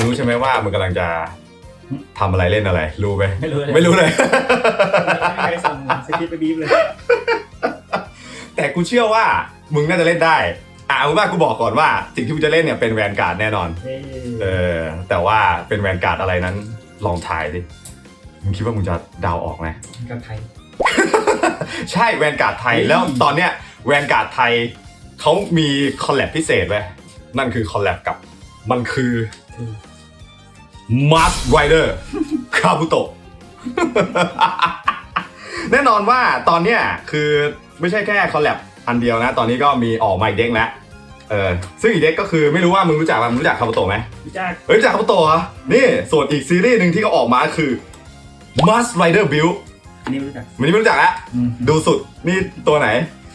มึงรู้ใช่ไหมว่ามึงกำลังจะทำอะไรเล่นอะไร รู้ไหมไม่รู้เลย ไม่รู้เลยไม่มีใครส่งสคริปต์ไปบีบเลย แต่กูเชื่อว่ามึงน่าจะเล่นได้ อะเอาเป็นว่ากูบอกก่อนว่า สิ่งที่มึงจะเล่นเนี่ยเป็นแวนการ์ดแน่นอนเอ้ยเออ แต่ว่าเป็นแวนการ์ดอะไรนั้น ลองทายดิมึงคิดว่ามึงจะเดาวออกไหม กับไทย ใช่แวนการ์ดไทยแล้วตอนเนี้ยแวนการ์ดไทยเขามีคอลแลบพิเศษเว้ยนั่นคือคอลแลบกับมันคือ คือ มาร์ r ไรเดอร์คาบุโตแน่นอนว่าตอนเนี้ยคือไม่ใช่แค่คอลแลบอันเดียวนะ ตอนนี้ก็มีออกมาอีกเด็กแล้วเออซึ่งอีกเด็กก็คือไม่รู้ว่ามึงรู้จักมั้ยมึงรู้จักคาบุโตะไหมพี่จ้าเฮ้ยรู้จักคาบุโตะเหรอนี่ส่วนอีกซีรีส์หนึ่งที่เขาออกมาคือ Mars Rider Build อันนี้ไม่รู้จักมันนี้ไม่รู้จักแล้วอืมดูสุดนี่ตัวไหน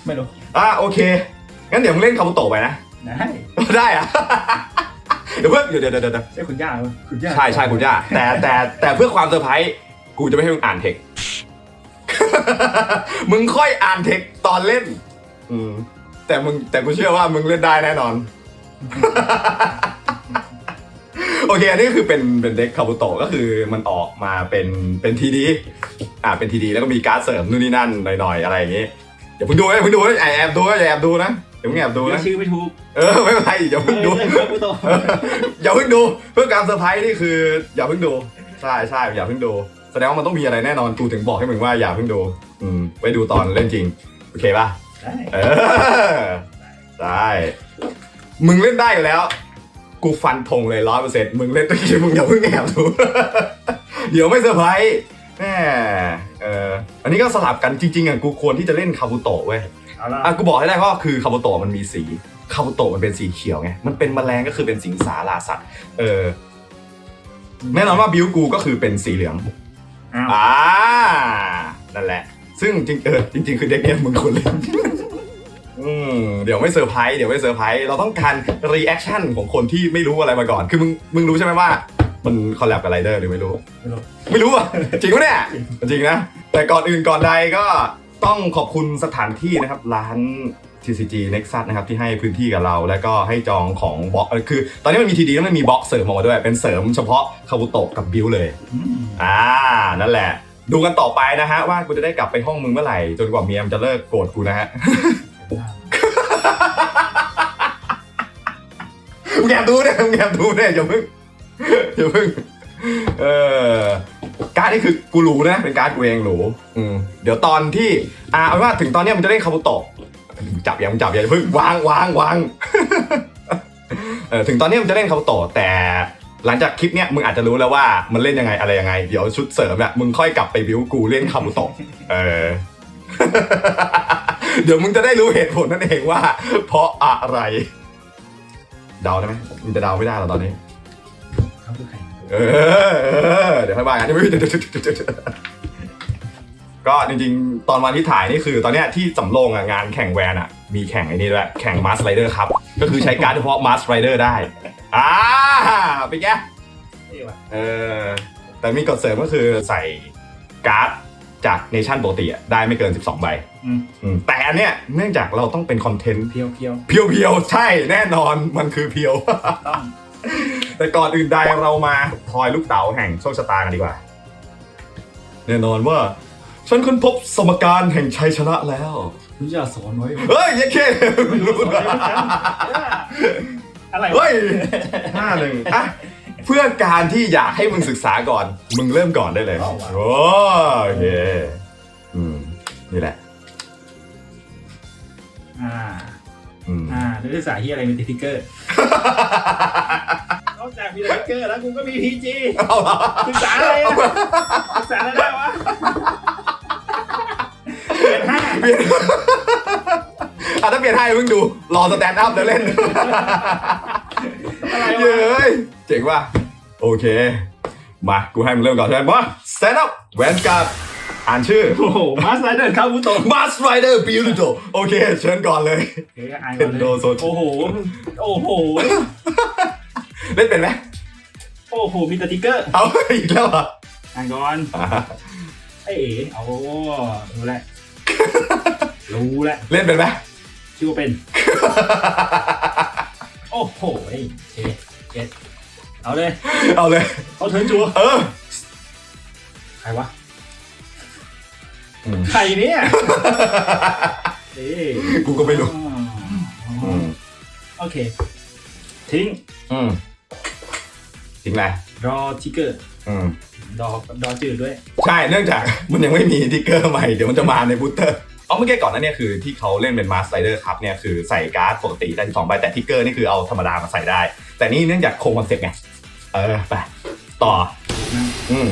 ไม่รู้อะโอเค งั้นเดี๋ยวมึงเล่นคาบุโตะไปนะ ได้ ได้อะ เดี๋ยวเพิ่งเดี๋ยวเดี๋ยวเดี๋ยวเดี๋ยวใช่คุณย่าปะคุณย่าใช่ใช่คุณย่าแต่แต่แต่เพื่อความเซอร์ไพรส์กูจะไม่ให้มึงอ่านเทค มึงค่อยอ่านเทคตอนเล่น อืมแต่มึงแต่กูเชื่อว่ามึงเล่นได้แน่นอน โอเค อันนี้คือเป็นเป็นเด็กคาบุโตะก็คือมันออกมาเป็นเป็นทีดีอ่าเป็นทีดีแล้วก็มีการ์ดเสริมนู่นนี่นั่นหน่อยๆอะไรอย่างงี้อย่าเพิ่งดูนะอย่าเพิ่งดูนะอย่าแอบดูนะอย่าแอบดูนะ อย่าเพิ่งแอบดูเดี๋ยนะวชื่อไม่ถูกเออไม่เป็นไรอย่าเพิ่งดูเออเรื่องกูโตอย่าเพิ่งดูเพื่อการเซอร์ไพรส์นี่คือ อย่าเพิ่งดูใช่ใช่อย่าเพิ่งดูแสดงว่ามันต้องมีอะไรแน่นอนกูถึงบอกให้มึงว่าอย่าเพิ่งดู อืมไว้ดูตอนเล่นจริงโอเคป่ะได้เออได้มึงเล่นได้อยู่แล้ว กูฟันธงเลยร้อยเปอร์เซ็นต์มึงเล่นตะกี้มึงอย่าเพิ่งแอบดู เดี๋ยวไม่เซอร์ไพรส์แหมเอออันนี้ก็สลับกันจริงๆอะกูควรที่จะเล่นคาบุโตะเว้ย เอาละอะกูบอกให้ได้เพราะคือคาบุโตะมันมีสีคาบุโตะมันเป็นสีเขียวไงมันเป็นแมลงก็คือเป็นสิงสาราสัตว์เออแน่นอนว่าบิวกูก็คือเป็นสีเหลืองอ้าวอ่านั่นแหละ ซึ่งจริงเออจริง ๆ คือเด็กเนี้ยมึงควรเล่น อืมเดี๋ยวไม่เซอร์ไพรส์เดี๋ยวไม่เซอร์ไพรส์เราต้องการรีแอคชั่นของคนที่ไม่รู้อะไรมาก่อน คือมึงมึงรู้ใช่ไหมว่า มันคอลแลบกับไรเดอร์หรือไม่รู้ ไม่รู้ ไม่รู้อะ จริงปะเนี่ย จริงนะ แต่ก่อนอื่นก่อนใดก็ ต้องขอบคุณสถานที่นะครับ ร้าน TCG Nexus นะครับที่ให้พื้นที่กับเรา แล้วก็ให้จองของบล็อกคือ ตอนนี้มันมีทีดีแล้วมันมีบล็อกเสริมออกมาด้วย เป็นเสริมเฉพาะคาบุโตะกับบิวเลยอ่านั่นแหละ ดูกันต่อไปนะฮะว่ากูจะได้กลับไปห้องมึงเมื่อไหร่จนกว่าเมียมจะเลิกโกรธกูนะฮะมึงแอบดูเนี่ยมึงแอบดูเนี่ยอย่าเพิ่งอย่าเพิ่งเออ การดนี่คือกูรู้นะ เป็นการดกูเองรู้อืมเดี๋ยวตอนที่อ่าเอาเป็นว่าถึงตอนเนี้ยมันจะเล่นคาบุโตะจับอย่ามึงจับอย่าเพิ่งวางวางวางเออถึงตอนนี้มันจะเล่นคาบุโตะแต่หลังจากคลิปเนี้ยมึงอาจจะรู้แล้วว่ามันเล่นยังไงอะไรยังไง เดี๋ยวชุดเสริมเนี่ยมึงค่อยกลับไปบิวกูเล่นคาบุโตะเออ เดี๋ยวมึงจะได้รู้เหตุผลนั่นเองว่า เพราะอะไร เดาได้ไหมมึงจะเดาไม่ได้หรอตอนนี้ เขาคือใคร เออเออ เดี๋ยวค่อยว่ากันเดี๋ยวเดี๋ยวเดี๋ยวเดี๋ยวเดี๋ยวเดี๋ยวก็จริงๆ ตอนวันที่ถ่ายนี่คือตอนเนี้ยที่สำโรงอะงานแข่งแวนอะ มีแข่งไอ้นี่ด้วยแข่งมาสไรเดอร์ครับ ก็คือใช้การ์ดเฉพาะมาสไรเดอร์ได้ อ่าไปนไงเอ้ยว่ะเออ แต่มีกฎเสริมก็คือใส่การ์ดจากเนชั่นปกติอะได้ไม่เกิน 12 ใบอืมอืมแต่อันเนี้ยเนื่องจากเราต้องเป็นคอนเทนต์เพียวเพียวเพียวๆใช่แน่นอนมันคือเพียวต้อง แต่ก่อนอื่นใดเรามาทอยลูกเต๋าแห่งโชคชะตากันดีกว่า แน่นอนว่า ฉันค้นพบสมการแห่งชัยชนะแล้วคุณย่าสอนไว้เฮ้ยยัเคไม่รู้สอนไว้เหมือนกันอะไรวะเฮ้ยห้าหนึ่งอะเพื่อการที่อยากให้มึงศึกษาก่อน มึงเริ่มก่อนได้เลยเอาว่ะโอ้โอเคอืมนี่แหละ อ่า อืมอ่านักศึกษาที่อะไรเป็นติ๊กเกอร์น อกจากมีติ๊กเกอร์แล้วกูก็มีพีจีเอาละศึกษาอะไรอะศึกษาอะไรได้วะเปลี่ยนห้าเปลี่ยนอะถ้าเปลี่ยนให้มึงดู รอสแตนด์อัพแล้วเล่นอะไรเย้วะยเจ๋งว่ะโอเค มา กูให้มึงเริ่มก่อนใช่ไหมมา stand up แวนการ์ดอ่านชื่อ โอ้โหมาสไลเดอร์คาบุโตะ Mars Rider Beautiful โอเค เชิญก่อนเลย เฮ้ยอ่านก่อนเลย Kendo Sochi โอ้โห โอ้โห เล่นเป็นไหมโอ้โหมีแต่ติ๊กเกอร์เอาอีกแล้วเหรอะอ่านก่อนไอ้เอ๋เอารู้แล้วรู้แล้วเล่นเป็นไหมชื่อว่าเป็น โอ้โหไอ้เจ็ดเจ็ดเอาเลยเอาเลย เอาเทิร์นจัวเออใครวะอืมใครเนี่ยเอ๊ะกูก็ไม่รู้อือืมมโอเค ทิ้ง อืมทิ้งอะไรรอทิกเกอร์อืม ดอกดอจืดด้วย ใช่เนื่องจาก มันยังไม่มีทิกเกอร์ใหม่ เดี๋ยวมันจะมาในบูสเตอร์เอาเมื่อกี้ก่อนหนั้นเนี่ยคือที่เขาเล่นเป็นมาสไ r เดอร์ครับเนี่ยคือใส่การ์ดปกติได้สองใบแต่ทิกเกอร์นี่คือเอาธรรมดามาใส่ได้ แต่นี่เนื่องจากโครงคอนเซ็ปต์ไงเออไปต่อ อืม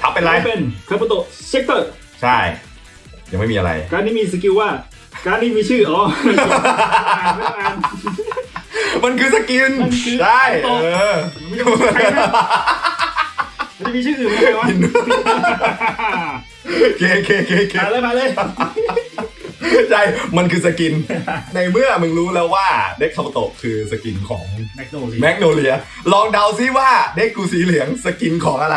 ทับเป็นไร เป็นคาบุโตะเช็คเตอร์ ใช่ ยังไม่มีอะไร การนี้มีสกิลว่า การนี้มีชื่อ อ๋ออ่านไม่ต้องอ่าน มันคือสกินมันคือ ใช่โต๊ะเออไม่ต้องใครนะมันจะมีชื่ออื่นไหมวะเคเคเคเคมาเลยมาเลย ใช่มันคือสกิน ในเมื่อมึงรู้แล้วว่าเด็กคาโตะคือสกินของแมกโนลีแมกโนเลีย ลองเดาซิว่าเด็กกูสีเหลืองสกินของอะไร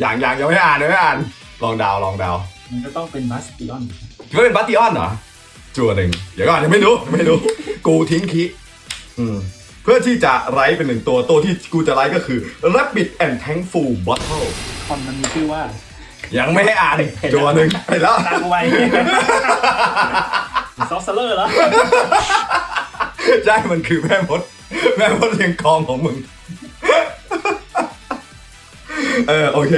อย่างอย่างยังไม่อ่านยังไม่อ่าน ลองเดาลองเดามันก็ต้องเป็นบัสติออนคิดว่าเป็นบัตติออนเหรอจัวหนึ่งเดี๋ยวก่อนยังไม่รู้ยังไม่รู้ กูทิ้งคิอืม เพื่อที่จะไลฟ์เป็นหนึ่งตัว ตัวที่กูจะไลฟ์ก็คือ Rabbit and Thankful Bottle คอนมันมีชื่อว่า ยังไม่ให้อ่านจัวหนึ่งไปแล้ว ตามเอาไว้ซอฟต์เซเลอร์เหรอใช่มันคือแม่มด แม่มดเลี้ยงกองของมึง เออ โอเค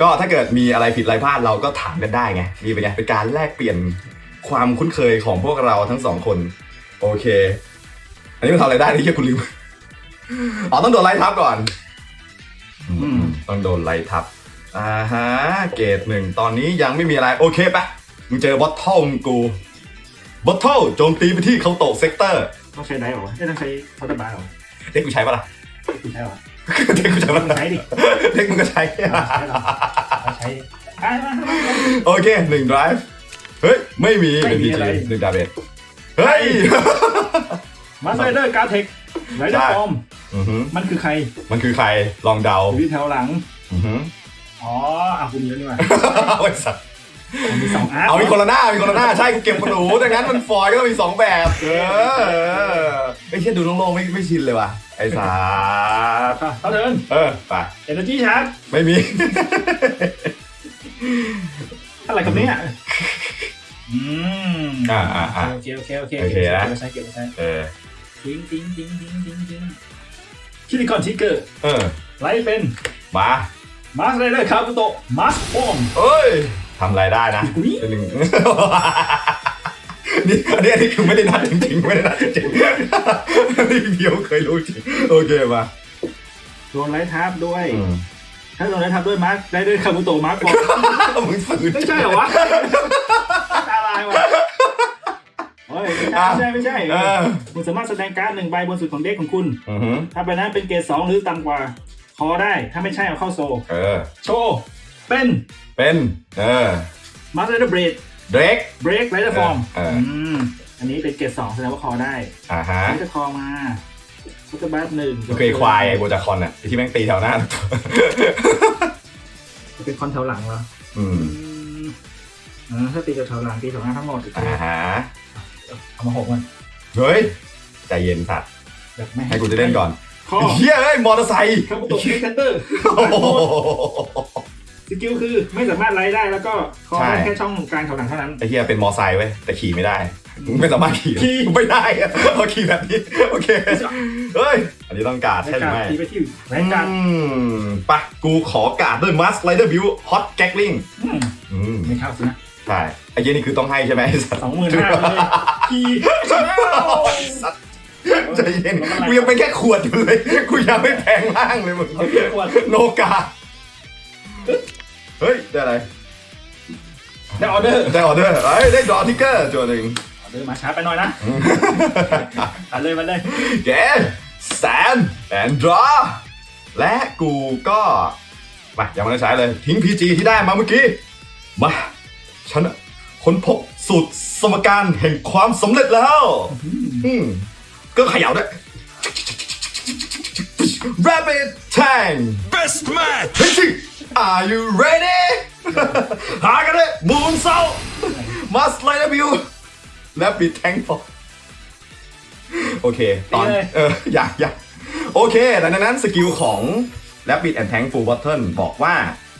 ก็ถ้าเกิดมีอะไรผิดอะไรพลาดเราก็ถามกันได้ไงนี่เป็นไงเป็นการแลกเปลี่ยนความคุ้นเคยของพวกเราทั้งสองคน โอเค อันนี้มันทำอะไรได้นี่แค่คุณลืมอ๋อต้องโดนไล่ทับก่อน อืมต้องโดนไล่ทับ อ่าฮะ เกรดหนึ่ง ตอนนี้ยังไม่มีอะไร โอเคปะมึงเจอบอทเทิลกูบอทเทิลโจมตีไปที่เคาน์โตเซกเตอร์ ต้องใช้ได้เหรอวะไม่ต้องใช้คอร์ตบาร์เหรอเด็กกูใช้ปะล่ะ คุณใช้เหรอเด็กกูใช้ปะใช้ล่ะดิเด็กมึงก็ใช้เอาใช้อะมามามา โอเคหนึ่ง drive เฮ้ย ไม่มีไม่เป็นมีพีอะไร จีหนึ่งดาเบจเฮ้ย มาสไลเดอร์การ์เทคไรเดอใช่ร์ฟอร์มอือหือมันคือใครมันคือใครลองเดาอยู่ที่แถวหลัง อือหืออ๋ออะคุณเยอะนี่หว่าเอาไอ้สัตว์มันมีสองอาร์ตเอามีคนละหน้ามีคนละหน้าใช่กูเก็บคนหนูดังนั้นมันฟอยล์ก็ต้องมีสองแบบเออไอ้เชี่ยดูโล่งๆไม่ไม่ชินเลยว่ะไอ้สาดอะเขาเทิร์นเออไปเอเนอร์จีชาร์จไม่มีอะไรกับเนี่ยอืมอ่าอ่าอ่าโอเคโอเคโอเคโอเคนะเก็บไว้ใช้เก็บไว้ใช้เออ ทิ้งทิ้งทิ้งทิ้งทิ้งทิ้งคิริคอนทิกเกอร์เออไลท์เป็นมามาสไรเดอร์คาบุโตะมาสฟอร์มเอ้ยทำอะไรได้นะอุ๊ยหนึ่งนี่อันนี้อันนี้คือไม่ได้นัดจริงๆไม่ได้นัดจริงๆนี่เพียวเคยรู้จริงโอเคมาโดนไลท์ทับด้วยอืมถ้าโดนไลท์ทับด้วยมาสไรเดอร์คาบุโตะมาสฟอร์มมึงฝืนไม่ใช่เหรอวะตาลายวะ เฮ้ยไม่ใช่ไม่ใช่ไม่เอใช่อคุณสามารถแสดงการ์ดหนึ่งใบบนสุดของเด็กของคุณ อือหือถ้าใบนั้นเป็นเกรดสองหรือต่ำกว่า คอได้ถ้าไม่ใช่เอาเข้าโซเออ โชว์เป็นเป็น เออมาสไรเดอร์เบรดเดรก เบรกไรเดอร์ฟอร์มเออมอันนี้เป็นเกรดสองแสดงว่าคอได้อ่าฮะอันนี้จะคอมาฟุตบาสหนึ่งมันเคยควายไอ้โบจาคอนอะไอ้ที่แม่งตีแถวหน้า เป็นคอนแถวหลังเหรออืมอืมอ่าถ้าตีจากแถวหลังตีแถวหน้าทั้งหมดอ่าฮะ เอามาหกมันเฮ้ยใจเย็นสัตว์แบบไม่ให้กูจะเล่นก่อนคอเฮียเอ้ยมอเตอร์ไซค์ครับตกเอ็กเตอร์ โอ้โห สกิลคือไม่สามารถไล่ได้แล้วก็คอได้ใช่ แค่ช่องกลางแถวหลังเท่านั้น ไอ้เฮียเป็นมอไซค์เว้ยแต่ขี่ไม่ได้ไม่สามารถขี่ขี่ไม่ได้อะเอาขี่แบบนี้โอเคเฮ้ยอันนี้ต้องการดในใช่หรืกาอรไม่ ตีไปที่แรงการอืมปะกูขอการ์ดด้วยมัสไลเดอร์บิวฮอตแก๊กลิงอืมอืมไม่เข้าสินะ ใช่ไอ้เหี้ยนี่คือต้องให้ใช่ไหมไอ้สัตว์สองหมื่นห้าเลยขี่โอ้ยสัตว์ใจเย็นกูยังเป็นแค่ขวดอยู่เลยกูยังไม่แพงล่างเลยมึงโอเคขวดโนกาเฮ้ยได้อะไรได้ออเดอร์ได้ออเดอร์เอ้ยได้ดอทิกเกอร์ตัวหนึ่งออเดอร์มาช้าไปหน่อยนะเอาเลยมาเลยแกแซนแอนดราและกูก็มายังไม่ได้ใช้เลยทิ้ง PG ที่ได้มาเมื่อกี้มาฉันอะ ค้นพบสูตรสมการแห่งความสำเร็จแล้ว อืมก็เขย่าด้วย Rapid Tank Best man! เฮ้ย Are you ready หากันเลยบูมเซา Must light up you Rapid Tank for โอเค ตอนตีเลยเออ อยากอยากโอเคแต่ดังนั้นสกิลของ Rapid and Tank Full Bottle บอกว่า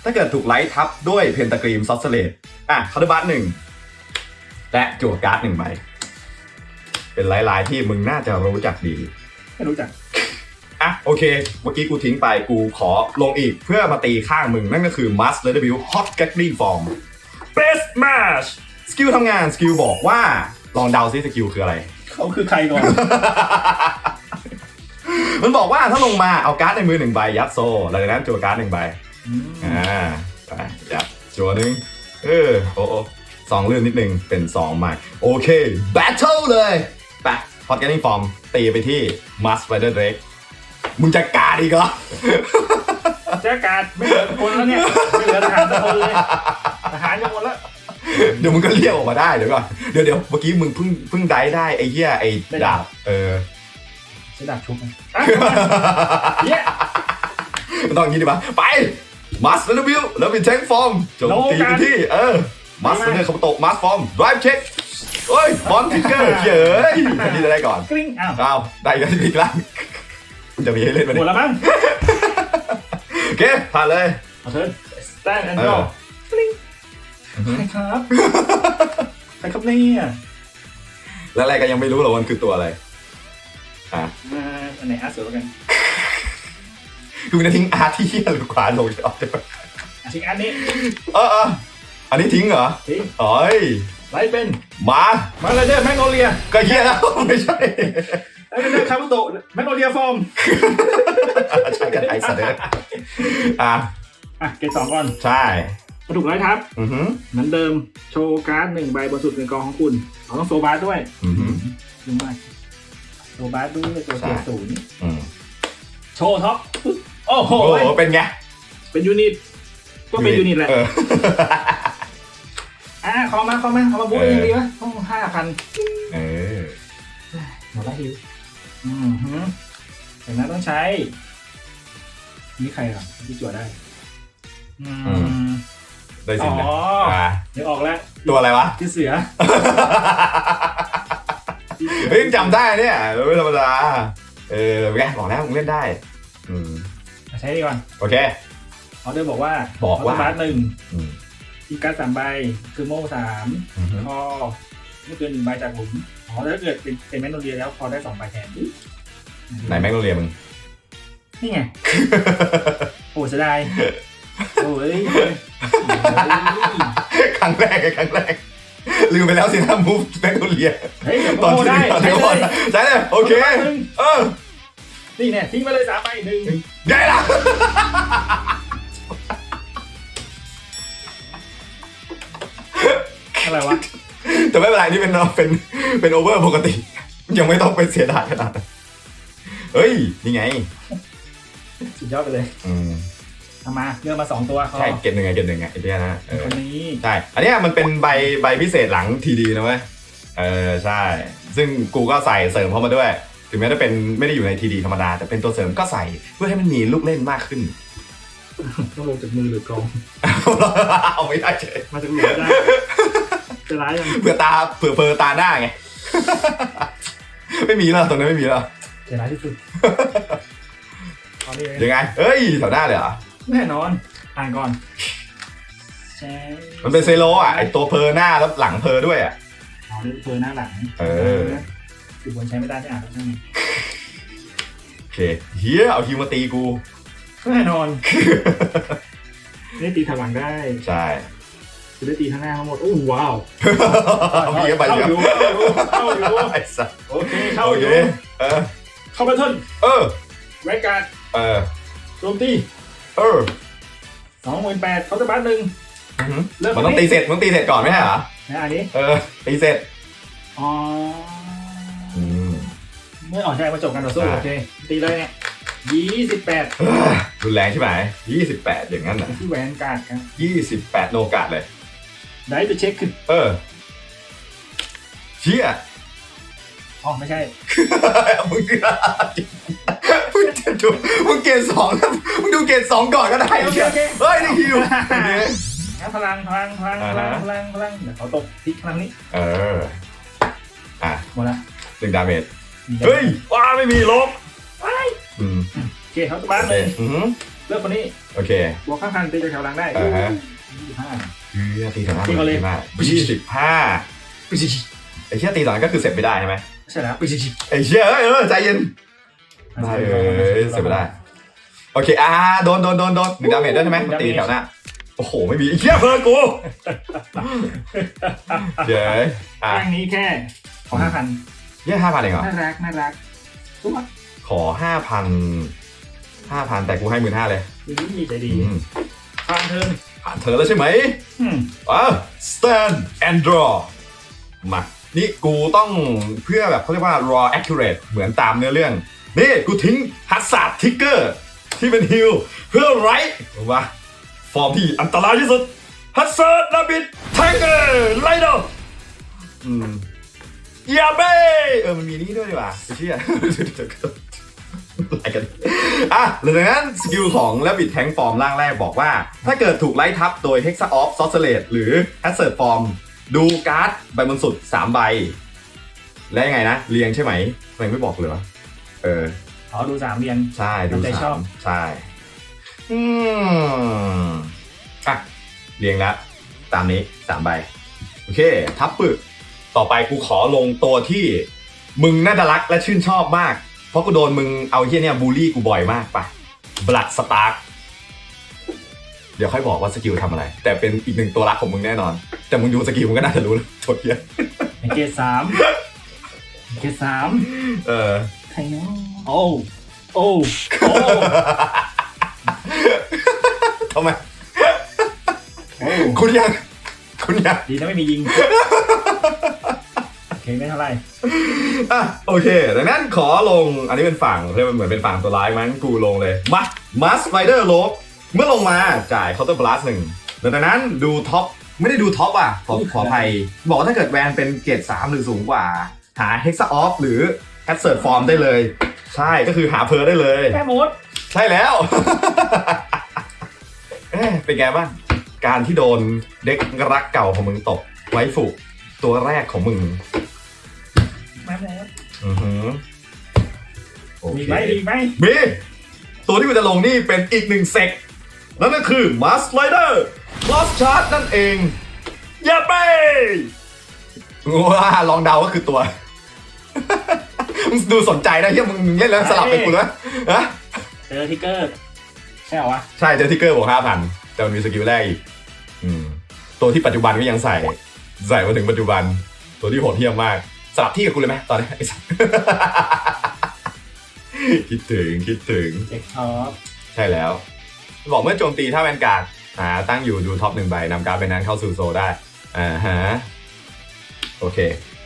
ถ้าเกิดถูกไลท์ทับด้วยเพนตากรีมซอสเลตอะคาร์ดบัสหนึ่ง และจั่วการ์ดหนึ่งใบเป็นลายๆที่มึงน่าจะรู้จักดี ไม่รู้จัก อะโอเค เมื่อกี้กูทิ้งไปกูขอลงอีกเพื่อมาตีข้างมึง นั่นก็คือ Must Let View Hot Gathering Form Best Match สกิลทำงานสกิลบอกว่าลองเดาซิสกิลคืออะไร เขาคือใครก่อน มันบอกว่าถ้าลงมาเอาการ์ดในมือหนึ่งใบยัดโซ่หลังจากนั้นจั่วการ์ดหนึ่งใบอืมอ่าไปยัดจั่วหนึ่งเออโอ้โอ้ สองเลื่อนนิดนึงเป็นสองใหม่โอเค Battle เลยไป Hot Gathering Form ตีไปที่ Must Rider Drake มึงจะการดอีกเหรอแจ้การไม่เหลือคนแล้วเนี่ยไม่เหลือทหารสักคนเลยทหารยังหมดแล้วเดี๋ยวมึงก็เรียกออกมาได้เดี๋ยวก่อนเดี๋ยวเดี๋ยวเมื่อกี้มึงเพิ่งเพิ่งได้ได้ไอ้เหี้ยไอ้ได้ดาบเออใช้ดาบชุบนะอะเย้มันต้องอย่างนี้ดีป่ะไปมาสเตอร์บิวแล้วเป็นแทงฟอร์มโจมตีไปที่เออ มาสเตอร์เขาโตมาสฟอร์มด i v e เช็คเฮ้ยฟอนทิกเกอร์เฉยทันทีจะได้ก่อนกริ๊งอ้าวอ้าวได้กันอีกแล้วคุณจะมีให้เล่นไหมหมเนี่ดยแล้วมั้งโอเคผ่านเลยเอาเถินสแตนแอนด์เอดออกริ๊งใครครับใครครับเนี่ยแล้วอะไรก็ยังไม่รู้หรอกมันคือตัวอะไรอะมาอันไหนอาร์ตเสือแล้วกันคือมันจะทิ้งอาร์ตที่เหี้ยหรือขวานลงจะออกใช่ไหมอะชิงอันนี้เออเออ อันนี้ทิ้งเหรอสิเอ้ยไลท์เป็นมา มาเลยเดอร์แมกโนเลียก็เฮียแล้วไม่ใช่ไลท์เป็นเดอร์คาบุโตะแมกโนเลียฟอร์มใช่กันไอ้สัตว์เลยอะอะเกรดสองก่อน ใช่มาถูกไลท์ทับอือหือเหมือนเดิมโชว์การ์ดหนึ่งใบบนสุดในกองของคุณเราต้องโซบาร์ด้วยอือหือดูมากโซบาร์ด้วยตัวเกียร์ศูนย์อืมโชว์ท็อปโอ้โหโอ้โห เป็นไง เป็นยูนิต ก็เป็นยูนิตแหละเอออะคอมาคอมาเอามาบู๊เออยังดีวะต้องห้าพันเออหมดละฮิวอืมฮึจากนั้นต้องใช้ นี่ใครอะที่จวดได้ อืม ได้สิอ๋นะออะเดี๋ยวออกแล้วตัวอะไรวะ ที่เสือที่สือเฮ้ยยังจำได้เนี่ยไม่ธรรมดาเออเป็นไงบอกแล้วมึงเล่นได้อืมใช้ดีก่อนโอเค ออเดอร์บอกว่าบอกว่าบาร์หนึ่งอืม อีกการดสามใบคือโม่สามอือหือพอไม่เกินหนึ่งใบจากหลุมอ๋อแล้วถ้าเกิดเป็นเป็นแมกโนเลียแล้วพอได้สองใบแทนไหนแม็กโนเรียมึง นี่ไง โอ้เสียดายโอ้ยครั้งแรกไงครั้งแรก ลืมไปแล้วสินะมูฟแม็กโนเรียเฮ้ยเดี๋ยวตอนโม่ที่ได้ตอนใช้ที่เลก่อนยใช่เลยโอเคหนึ่งเออ นี่เนี่ยทิ้งไปเลยสามใบหนึ่งไงล่ะ อะไรวะ แต่ไม่เป็นไรนี่เป็นเป็นเป็นโอเวอร์ปกติ ยังไม่ต้องไปเสียดายขนาดนั้นเฮ้ยนี่ไงสุดยอดไปเลยอืมเอามาเลือกมาสองตัวเขาใช่เก็บหนึ่งไงเก็บหนึ่งไงไอ้เนี้ยนะเออคนนี้ใช่อันเนี้ยมันเป็นใบใบพิเศษหลังทีดีนะเว้ยเออใช่ ซึ่งกูก็ใส่เสริมเข้ามาด้วย ถึงแม้จะเป็นไม่ได้อยู่ในทีดีธรรมดา แต่เป็นตัวเสริมก็ใส่เพื่อให้มันมีลูกเล่นมากขึ้นต้องลงจากมือหรือกองเอาไม่ได้เฉยมาจากหลุมได้ จะร้ายยังเผื่อตาเผื่อเพอตาหน้าไง ไม่มีแล้วตรงนั้นไม่มีแล้วจะร้ายที่สุดตอนนี้เลยยังไงเอ้ยแถวหน้าเลยเหรอแน่นอน อ่านก่อนแชร์มันเป็นเซโลอะไอตัวเพอหน้าแล้วหลังเพอด้วยอะ อ๋อนี่เธอหน้าหลังเออคือบนใช้ไม่ได้ที่อ่านแล้วใช่ไหมโอเคเฮียเอาฮิวมาตีกู แน่นอน นี่ตีถอยหลังได้ ใช่ จะได้ตีข้างหน้าทั้งหมด โอ้ว้าวเอาเฮียไปเข้าเยอยู่อะเข้าอยู่เข้าอยู่ไอ้สัสโอเคเข้าโออเคยู่เออเข้าไปทุนเออแวนการ์ดเออโจมตีเออสองหมื่นแปดเขาจะบ้านหนึ่งอื้อหือเริ่มมันต้องตีเสร็จมันต้องตีเสร็จก่อนไม่ใช่เหรอนะอันนี้เออตีเสร็จอ๋ออืมไม่ออกใช่มาจบกันต่อสู้ใช่โอเคตีเลยเนี่ยยี่สิบแปดเอ้อรุนแรงใช่ไหมยี่สิบแปดอย่างนั้นเหรอที่แวนการ์ดครับยี่สิบแปดโนกาดเลย ได้จะเช็คคือเออเชี่ยอ๋อไม่ใช่ มึงมึงจะดูมึงเกรดสองนะมึงดูเกรดสองก่อนก็ได้โอเคโอเค เฮ้ยนี่ฮิวงั้นพลังพลังพลังอ่าพลัฮะงพลังพลังเดี๋ยวเขาตกทิกพลังนี้ เออ อะหมดละหนึ่งดาเมจเฮ้ยว้าไม่มีลบอืมโอเคเขาตัวบ้านโอเลเคยอือหือเลือกคนนี้ โอเคบวกข้างพันตีจากแถวหลังได้อ่าฮะยี่สิบห้า เฮียตีสองห้าตีมาเลยมากยี่สิบห้าไอ้เชี่ยตีสองก็คือเสร็จไม่ได้ใช่ไหมใช่แล้วไอ้เชี่ยเอ้ยเออใจเย็นได้เอ้ยเสร็จไม่ได้โอเคอ่าโดนโดนโดนโดนหนึ่งดาเมจด้วยใช่ไหมมันตีแถวหน้าโอ้โหไม่มีไอ้เชี่ยเพิ่มกูเย้ยอะแป้งนี้แค่ขอห้าพันเยี่ยห้าพันเองเหรอ น่ารักน่ารักทุกคนขอห้าพันห้าพันแต่กูให้หมื่นห้าเลยดีใจดีอืมทางเทิร์ นผ่านเธอแล้วใช่ไหมอืมอะ stand and draw มา นี่กูต้องเพื่อแบบเขาเรียกว่า raw accurate เหมือนตามเนื้อเรื่อง นี่กูทิ้งฮัสซัดทิกเกอร์ที่เป็นฮิลเพื่อไรว่าฟอร์มที่อันตรายที่สุดฮัสซัดนาบิดไทเกอร์ไลโดอืมยาเบ้เออมันมีนี่ด้วยดีกว่าไอ้เชี่ยอะ ไรกันอะหลังจากนั้นสกิลของและบิดแทงฟอร์มร่างแรกบอกว่า ถ้าเกิดถูกไล่ทับโดย Hexa of s o r c e r a t หรือ a s s e r t Form ดูการ์ดใบบนสุด 3 ใบ และยังไงนะ เรียงใช่ไหมทำไมไม่บอกเลยวะเอออ๋อดูสามเรียงใช่ดูตามใจชสาอบมใช่อืมอะเรียงแล้วตามนี้สามใบ โอเค ทับปึก ต่อไปกูขอลงตัวที่ มึงน่าจะรักและชื่นชอบมาก เพราะกูโดนมึงเอาเฮียเนี่ยบูลลี่กูบ่อยมากไปบลัดสตาร์เดี๋ยวค่อยบอกว่าสกิลทำอะไร แต่เป็นอีกหนึ่งตัวรักของมึงแน่นอน แต่มึงดูสกิลมึงก็น่าจะรู้แล้วโทษเฮียในเกตสามเกตสามเออใครเนาะโอ้โอ้โอ้ทำไมโอ้คุณยัง คุณยังดีนะไม่มียิง โอเคไม่เท่าไหร่อะโอเค ดังนั้นขอลงอันนี้เป็นฝั่งเรียกว่าเหมือนเป็นฝั่งตัวร้ายมั้งกูลงเลยมามาสไ i เดอร์โลบเมื่อลงมาจ่ายเคาน์เตอร์บลัสหนึ่งดังนั้นดูท็อปไม่ได้ดูท็อปอะขอขออภัยบอกว่าถ้าเกิดแวนเป็นเกรด3หรือสูงกว่า หา Hexa Off หรือ a s s e r t Form ได้เลย ใช่ก็คือหาเพอได้เลย แค่หมดใช่แล้ว เอ๊ะเป็นไงบ้าง การที่โดนเด็กรักเก่าของมึงตกไว้ฝูกตัวแรกของมึง มาหมดอือหือโอมีเคไหมมีไหมมีตัวที่กูจะลงนี่เป็นอีกหนึ่งเซกนั่นก็คือ m a s l i d e r Lost Chart นั่นเองอย่าไปว้าลองเดาก็คือตัว มึงดูสนใจนะเฮียมึงมึงเล่นแล้วสลับเป็นกูนะฮะ เจอทิกเกอร์ใช่เหรอวะใช่เจอทิกเกอร์บอกห้าพันแต่มันมีสกิลแรกอีกอืมตัวที่ปัจจุบันก็ยังใส่ ใส่มาถึงปัจจุบัน ตัวที่โหดเหี้ยมมาก สลับที่กับกูเลยไหมตอนนี้ไอ้สัสคิดถึงคิดถึงเด็กท็อปใช่แล้ว บอกเมื่อโจมตีถ้าแวนการ์ดหาตั้งอยู่ดูท็อปหนึ่งใบนำการ์ดใบนั้นเข้าสู่โซลได้อ่าฮะโอเค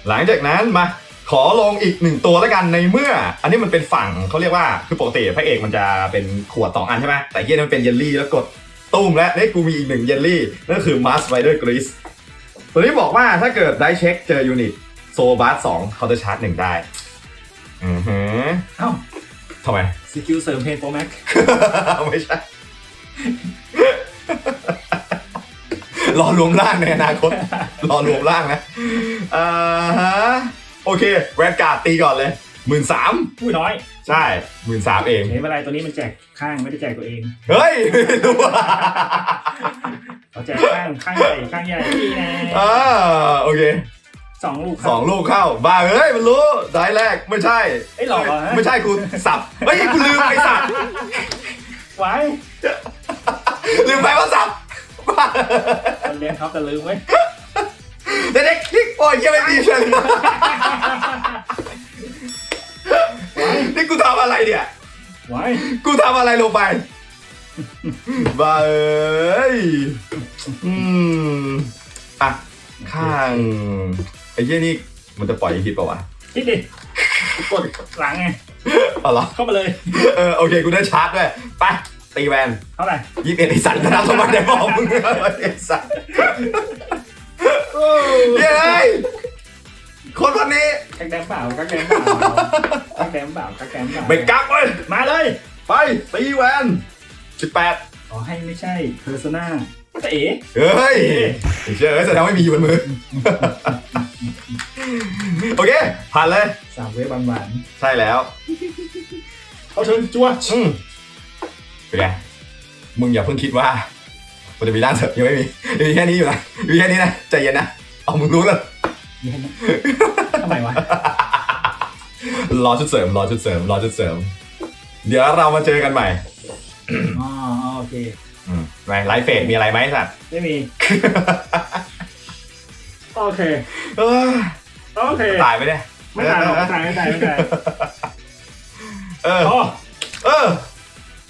หลังจากนั้นมาขอลงอีกหนึ่งตัวแล้วกันในเมื่อ อันนี้มันเป็นฝั่งเขาเรียกว่าคือปกติพระเอกมันจะเป็นขวดสองอันใช่ไหมแต่เฮียนี่มันเป็นเยลลี่แล้วกดตุ้มและนี่กูมีอีกหนึ่งเยลลี่นั่นก็คือมาสไ i เดอร์กรีสตัวนี้บอกว่าถ้าเกิดได้เช็คเจอยูนิต โซบาร์สองเขาจะชาร์จหนึ่งได้ อือฮึเอ้าทำไม สกิลเสริมเพนโปรแม็กไม่ใช่ รอรวมร่างในอนาคต รอรวมร่างนะอ่าฮะโอเค แวนการ์ดตีก่อนเลยหมื่นสามผู้น้อยใช่หมื่นสามเองเห็นเวลาตัวนี้มันแจกข้างไม่ได้แจกตัวเอง เฮ้ยรู้ว่าเขาแจกข้างข้างใหญ่ข้างใหญ่นี่แน่อ่าโอเค สองลูกครับสองลูกเข้า บ้าเอ้ยมันรู้ได้แรกไม่ใช่ไอ้ยหลอกเหรอฮะไม่ใช่กูสับเฮ้ยกูลืมไอ้สับ ไว้ลืมไปว่าสับคนเรียนท็อปแต่ลืมไว้ยเด็กๆนี่โอ้ยยังไม่มีเฉยนี่กูทำอะไรเนี่ย ไว้กูทำอะไรลงไป บ้าเอ้ยอืมอะข้าง ไอ้เหี้ยนี่มันจะปล่อยอีกทีเปล่าวะคิดดิกดหลังไง อ๋อเหรอเข้ามาเลย เออโอเคกูได้ชาร์จด้วยไปตีแวนเท่าไหร่ยี่สิบเอ็ดไอสัตว์นะทำไมได้บอกมึงไอสัตว์เย้ยคนคนนี้กักแดมเปล่ากักแดมเปล่ากักแดมเปล่ากักแดมเปล่าไม่กักเว้ยมาเลย ไปตีแวนสิบแปดขอให้ไม่ใช่เพอร์ซนา แต่เอ๋เฮ้ยเชื่อแสดงว่าไม่มีอยู่บนมือ โอเค ผ่านเลย สามเวฟหวานใช่แล้วเอาเชิญจัวอืมเป็นไงมึงอย่าเพิ่งคิดว่ามันจะมีร่างเสริมยังไม่มีมีแค่นี้อยู่นะมีแค่นี้นะ ใจเย็นนะ เอามึงรู้แล้วนี่เห็นไหมทำไมวะรอชุดเสริม รอชุดเสริม รอชุดเสริม เดี๋ยวเรามาเจอกันใหม่ อ๋ออ๋อโอเค อืมไงไลฟ์เฟสมีอะไรไหมสัตว์ไม่มี โอเค เออโอเคตายไปเนี่ยไม่ตายหรอกไม่ตายไม่ตายไม่ตายเอออ๋อเออ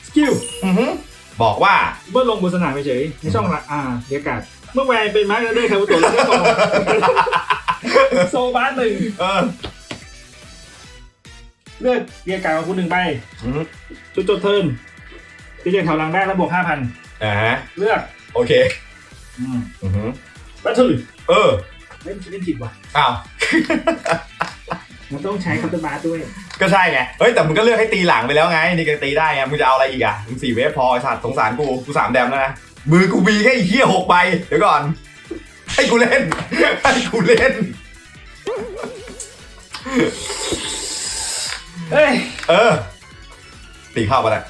สกิลอือหือบอกว่าเมื่อลงบนสนามเฉยๆในช่องละอ่าเดียกาศเมื่อแวนเป็นมาร์คเดอร์คาบุโตะแล้วได้กองโซบาสหนึ่งเออเลือกเดียกาศของคุณหนึ่งใบอือหือจุดจดเทิร์น ตีเดียแถวหลังได้แล้วบวกห้าพันอ่าฮะเลือกโอเคอืมอือหือบัตเทิลเออเล่นเล่นผิดว่ะอ้าว มันต้องใช้คัตเตอร์บาร์ด้วยก็ใช่ไง เฮ้ยแต่มึงก็เลือกให้ตีหลังไปแล้วไง นี่ก็ตีได้ไง มึงจะเอาอะไรอีกอะ มึงสี่เวฟพอไอ้สัตว์สงสารกู กูสามแดมแล้วนะ มือกูมีแค่ไอ้เหี้ยหกใบ เดี๋ยวก่อน ให้กูเล่น ให้กูเล่นเอ้ย เออ ตีเข้าไปแล้ว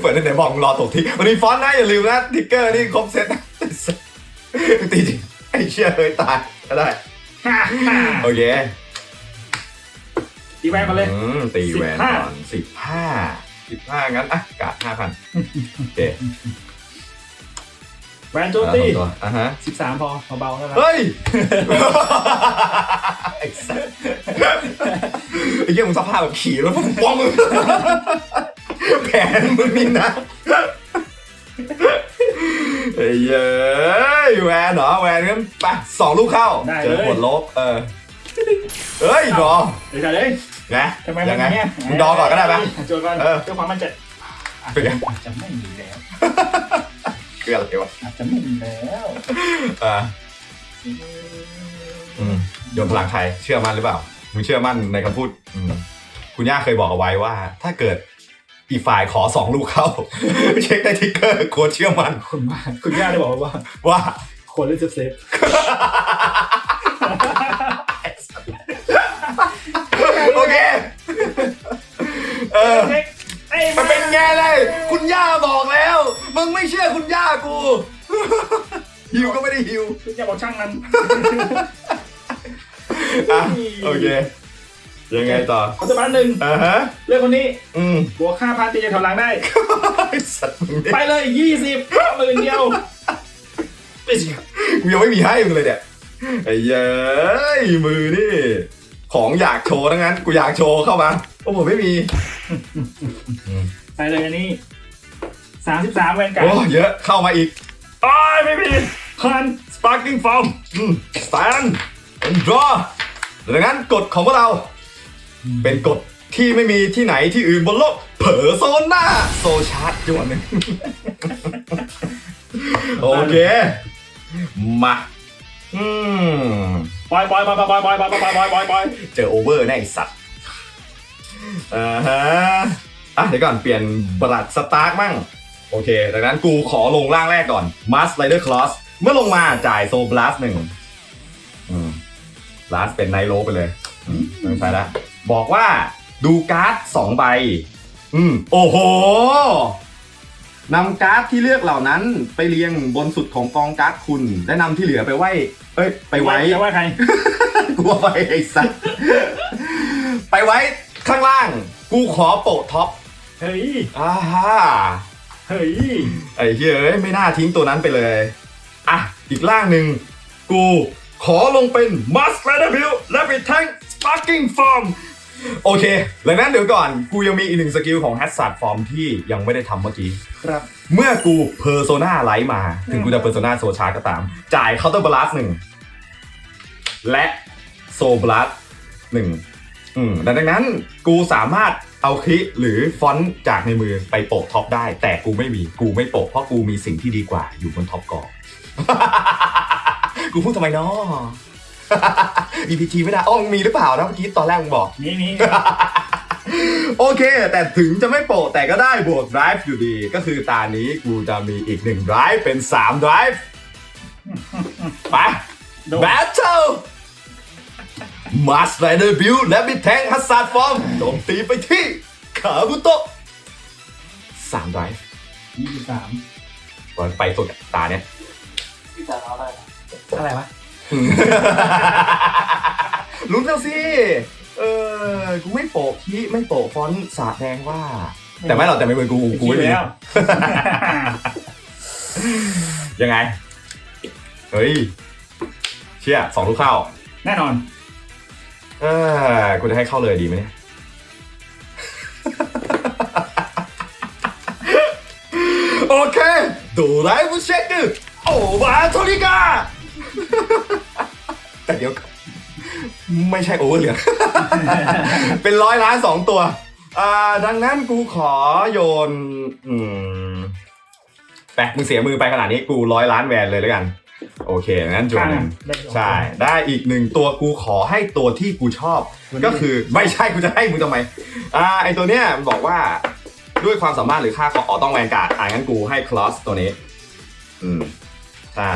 เปิดตั้งแต่บอกมึงรอตกทีวันนี้ฟอนต์นะอย่าลืมนะทิกเกอร์นี่ครบเซตนะตีจริงไอ้เชี่ยเฮ้ยตายก็ได้ฮ่าฮ่าโอเคตีแวนมาเลยอืมตีแหวน15ก่อนสิบห้าสิบห้างั้นอะกาดห้าพันโอเค แวนโจมตีตัวอะฮะสิบสามพอเบาๆนะครับเฮ้ยไอ้สัสไอ้เหี้ยมึงสภาพแบบขี่แล้วป้องมึงแผนมึงนี่นะไอ้เย้ยแวนเหรอแวนงั้นไปสองลูกเข้าเจอผลลบเออเฮ้ยดอเดี๋ยวกันเลยไงทำไมยังไงเนี้ยมึงดอก่อนก็ได้ปะโจก่อนเออเพื่อความมั่นใจเป็นไงอาจจะไม่มีแล้ว คืออะไรวะอาจจะไม่มีแล้วอ่าอืมโยนพลังใครเชื่อมั่นหรือเปล่ามึงเชื่อมั่นในคำพูดอืมคุณย่าเคยบอกเอาไว้ว่า ถ้าเกิดอีกฝ่ายขอสองลูกเข้า เช็คได้ทิกเกอร์โคตรเชื่อมั่นคุณว่าคุณย่าได้บอกว่าว่า ควรเล่นเซฟเซฟโอเค เออเช็คไอ้มันเป็นไงเลย คุณย่าบอกแล้ว มึงไม่เชื่อคุณย่ากู หิวก็ไม่ได้หิวคุณย่าบอกช่างมันอะโอเค ยังไงต่อเขาจะบ้านหนึ่งอ่าฮะเลือกคนนี้อืมบวกค่าพันตีจะแถวหลังได้ ไอ้สัตว์มึงเนี่ยไปเลยยี่สิบหมื่นเดียวกูยังไม่มีให้มึงเลยเนี่ยไอ้เย้ยมือนี่ ของอยากโชว์ทั้งนั้น กูอยากโชว์เข้ามาโอ้ผมไม่มี ไปเลยอันนี้ สามสิบสามแวนการ์โอ้ดเยอะเข้ามาอีกอ้ายไม่มีคัน sparking form อืม stand and draw ดังนั้นกฎของพวกเรา เป็นกฎที่ไม่มีที่ไหนที่อื่นบนโลก เผลอโซนหน้า โซชาร์จจวนหนึ่งโอเค มา อืม ปล่อยปล่อยปล่อยปล่อยปล่อยปล่อยปล่อยปล่อยปล่อยปล่อยเจอโอเวอร์แน่ไอ้สัตว์อ่าฮะ อะเดี๋ยวก่อนเปลี่ยนบลัดสตาร์กมั่ง โอเค ดังนั้นกูขอลงร่างแรกก่อนมาสไ r เดอร์คลอสเมื่อลงมาจ่ายโซบลัสหนึ่งอืมบลัสเป็นไนโรไปเลยอืมไม่ต้องใช้ละบอกว่าดูการ์ดสองใบ อืม โอ้โหนำการ์ดที่เลือกเหล่านั้นไปเรียงบนสุดของกองการ์ดคุณ และนำที่เหลือไปไว้ เอ้ย ไปไว้จะว่าใครกูเอาไปไอ้สัสไปไว้ข้างล่าง กูขอโปะท็อป เฮ้ยอ่าฮะ เฮ้ยไอ้เฮ้ยเอ้ยไม่น่าทิ้งตัวนั้นไปเลย อะ อีกล่างหนึ่งกูขอลงเป็น Must r a d e r Build และเป็นทั้ง Sparking Form โอเคดังนั้นเดี๋ยวก่อน กูยังมีอีกหนึ่งสกิลของ Hazard Form ที่ยังไม่ได้ทำเมื่อกี้ ครับ เมื่อกู Persona ไลท์มา ถึงกูจะ Persona โซชาก็ตาม จ่าย Counter Blast หนึ่ง และโซบลัสหนึ่งอืมดังนั้นกูสามารถ เอาคลิหรือฟอนต์จากในมือไปโปะท็อปได้ แต่กูไม่มีกูไม่โปะเพราะกูมีสิ่งที่ดีกว่าอยู่บนท็อปกองกูพูดทำไมเนาะ EPT ไม่ได้อ้อมงมีหรือเปล่านะเมื่อกี้ตอนแรกมึงบอก นี่นี่ โอเค แต่ถึงจะไม่โปะแต่ก็ได้บวก drive อยู่ดี ก็คือตานี้กูจะมีอีกหนึ่ง drive เป็น3 drive ไปโดน battle มาสไ r เดอร์บิวและบิดแทงฮัสซาดฟอร์มโจมตีไปที่คาบุโตะสามไดรฟ์ยี่สิบสามก่อนไปสุดอะตาเนี่ยพี่จะเอาอะไรนะอะไรวะ ลุ้นแล้วสิ เออ กูไม่โปะคีไม่โปะฟอนต์สาดแดงว่าแต่ไม่หรอกแต่ไม่เป็นกู กูไม่มีแล้วยังไง เฮ้ย เชี่ยสองลูกเข้า แน่นอน ออกูจะให้เข้าเลยดีไหมเนี่ยโอเคดูไลฟ์เช็คโอ้บาโทริกาแต่เดี๋ยวไม่ใช่โอเวอร์เหลือเป็นร้อยล้านสองตัว อ่า ดังนั้นกูขอโยน อืมแปะมึงเสียมือไปขนาดนี้กูร้อยล้านแวนเลยแล้วกัน โอเคงั้นโยนหนึ่งใช่ได้อีกหนึ่งตัวกูขอให้ตัวที่กูชอบ ก็คือไม่ใช่กูจะให้มึงทำไมอ่าไอตัวเนี้ยมันบอกว่าด้วยความสามารถหรือค่าของอ๋อต้องแวนการ์ดอ่างั้นกูให้คลอสตัวนี้ อืมใช่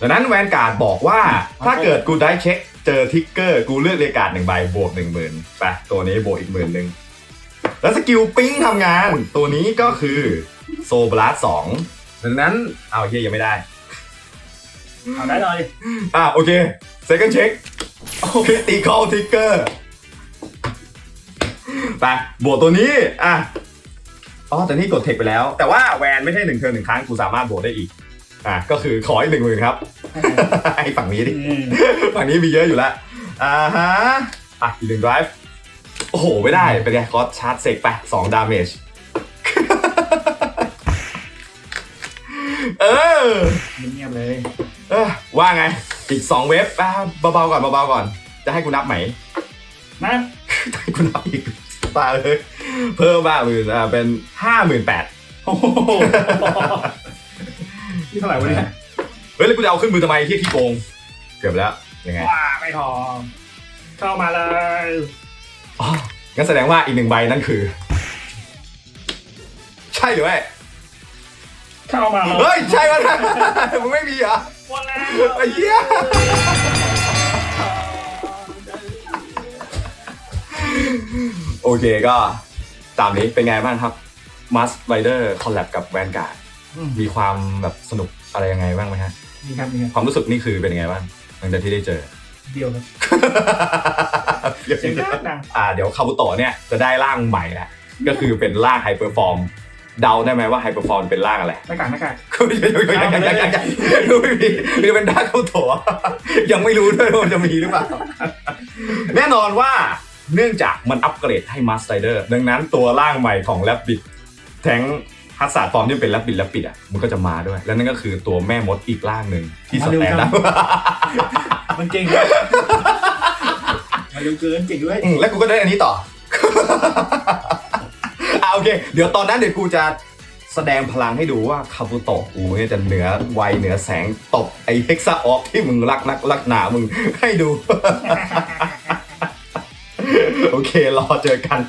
ดังนั้นแวนการ์ดบอกว่าถ้าเกิดกูได้เช็คเจอทิกเกอร์กูเลือกเรียกการ์ดหนึ่งใบบวกหนึ่งหมื่นไปตัวนี้บวกอีกหมื่นหนึ่งแล้วสกิลปิ้งทำงาน ตัวนี้ก็คือโซบลัสสองดังนั้นเอาเฮียยังไม่ได้ เอาได้เลยอะโอเค second check critical trigger ไปบวกตัวนี้อะอ๋อแต่นี่กดเทคไปแล้ว แต่ว่าแวนไม่ใช่หนึ่งเทิร์นหนึ่งครั้งกูสามารถบวกได้อีก อะก็คือขออีกหนึ่งหมื่นครับ ไอ้ฝั่งนี้ดิอืมฝั่งนี้มีเยอะอยู่แล้วอ่าฮะอะอีกหนึ่ง drive โอ้โห ไม่ได้ เป็นไงก็ชาร์จเสกไปสองดาเมจ เออเงียบๆเลย เออว่าไง อีกสองเว็บอะเบาๆก่อนเบาๆก่อน จะให้กูนับไหมนะให้กูนับอีกตายเลย เพิ่มบ้าหมื่นอ่าเป็นห้าหมื่นแปดโอ้โหนี่เท่าไหร่วะเนี่ย เฮ้ยแล้วกูจะเอาขึ้นมือทำไมที่ขี้โกง เกือบแล้วยังไงว้าไม่พอเข้ามาเลยอ๋องั้นแสดงว่าอีกหนึ่งใบนั่นคือ ใช่หรือไม่ เข้ามาเลยเฮ้ย ใช่วะนะมึงไม่มีเหรอหมดแล้วไอ้เหี้ยโอเคก็ตามนี้เป็นไงบ้างครับ Must Rider คอลแลบกับ Vanguard อืมมีความแบบสนุกอะไรยังไงบ้างไหมฮะ นี่ครับนี่ครับความรู้สึกนี่คือเป็นยังไงบ้างหลังจากที่ได้เจอ เดียวครับ เสียงดังดังอ่าเดี๋ยวคาบุโตะเนี่ยจะได้ร่างใหม่แหละก็คือเป็นร่างไฮเปอร์ฟอร์ม เดาได้ไหมว่าไฮเปอร์ฟอร์มเป็นร่างอะไรหน้ากากหน้ากากยังยังยังยังยังยังไม่มีมันจะเป็นร่างคาบุโตะยังไม่รู้ด้วยว่ามันจะมีหรือเปล่า แน่นอนว่าเนื่องจากมันอัปเกรดให้มาสไตเดอร์ดังนั้นตัวร่างใหม่ของแลบบิดแทงฮัสซาดฟอร์มที่เป็นแลบบิดแลบบิดอะมันก็จะมาด้วย แล้วนั่นก็คือตัวแม่มดอีกร่างหนึ่งที่สแตนด์มันเก่งมาเร็วเกินเก่งด้วยอืมแล้วกูก็ได้อันนี้ต่อ อ่าโอเค เดี๋ยวตอนนั้นเดี๋ยวกูจะแสดงพลังให้ดูว่าคาบุโตะกูเนี่ยจะเหนือวัยเหนือแสงตบไอเฮกซาออกที่มึงรักนักรักหนามึงให้ดู โอเค รอเจอกัน